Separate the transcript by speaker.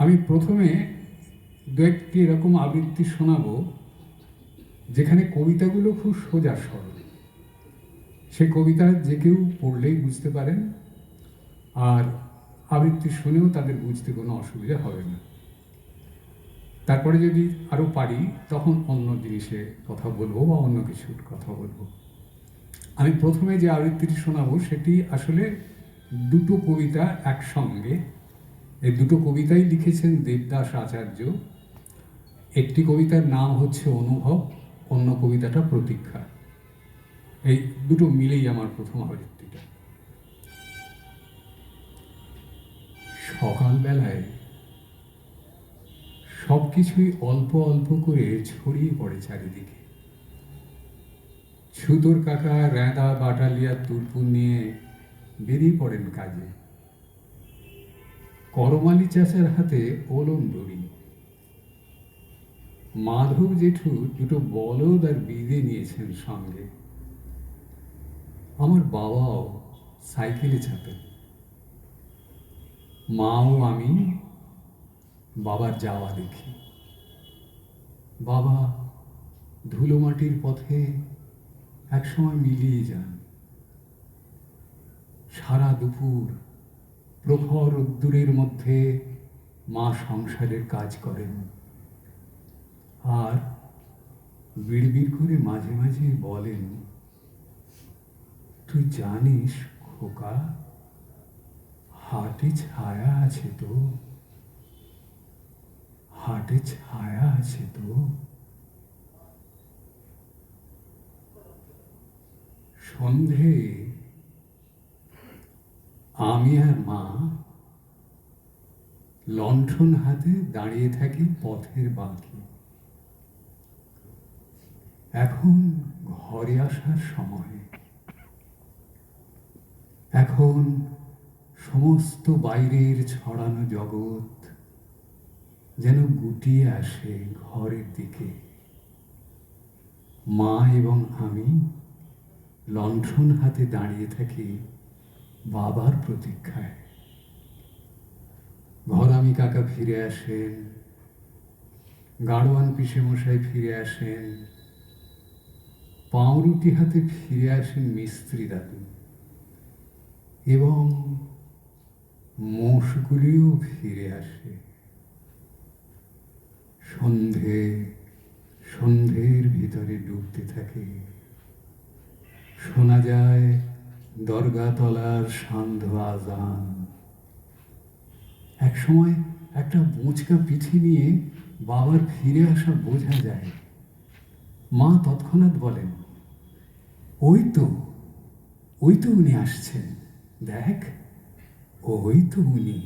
Speaker 1: আমি প্রথমে দু একটি এরকম আবৃত্তি শোনাবো, যেখানে কবিতাগুলো খুব সোজা সরল। সে কবিতা যে কেউ পড়লেই বুঝতে পারেন, আর আবৃত্তি শুনেও তাদের বুঝতে কোনো অসুবিধা হবে না। তারপরে যদি আরও পারি, তখন অন্য জিনিসে কথা বলব বা অন্য কিছুর কথা বলব। আমি প্রথমে যে আবৃত্তিটি শোনাবো, সেটি আসলে দুটো কবিতা একসঙ্গে এই দুটো কবিতাই লিখেছেন দেবদাস আচার্য। একটি কবিতার নাম হচ্ছে অনুভব, অন্য কবিতাটা প্রতীক্ষা। এই দুটো মিলেই আমার প্রথম আবৃত্তিটা। সকালবেলায় সব কিছুই অল্প অল্প করে ছড়িয়ে পড়ে চারিদিকে। ছুতোর কাকা, র্যাদা, বাটালিয়া, তুরপুর নিয়ে বেরিয়ে পড়েন কাজে। করমালি চাষের হাতে ওলন দড়ি। মাধব জেঠু দুটো বলদ আর বিদে নিয়েছেন সঙ্গে। আমার বাবাও সাইকেলে চাপেন। মাও আমি বাবার যাওয়া দেখি। বাবা ধুলো মাটির পথে একসময় মিলিয়ে যান। সারা দুপুর প্রখর রোদ্দুরের মধ্যে মা সংসারের কাজ করেন। আর বিড়বিড় করে মাঝে মাঝে বলেন, তুই জানিস খোকা, হাটে ছায়া আছে তো, হাটে ছায়া আছে তো। সন্ধে আমি আর মা লণ্ঠন হাতে দাঁড়িয়ে থাকি পথের বাঁকে। এখন ঘরে আসার সময়। এখন সমস্ত বাইরের ছড়ানো জগৎ যেন গুটিয়ে আসে ঘরের দিকে। মা এবং আমি লণ্ঠন হাতে দাঁড়িয়ে থাকি বাবার প্রতীক্ষায়। ঘরামি কাকা ফিরে আসেন। গাড়োয়ান পিসে মশাই ফিরে আসেন। পাউরুটি হাতে ফিরে আসেন মিস্ত্রি দাদু। এবং মোষগুলিও ফিরে আসে। সন্ধে সন্ধ্যের ভিতরে ডুবতে থাকে। শোনা যায় দরগাতলার সান্ধ্য আজান এক সময় একটা বোঁচকা পিঠে নিয়ে বাবার ফিরে আসা বোঝা যায়। মা তৎক্ষণাৎ বলেন, ওই তো ওই তো উনি আসছেন। দেখ, ওই তো উনি।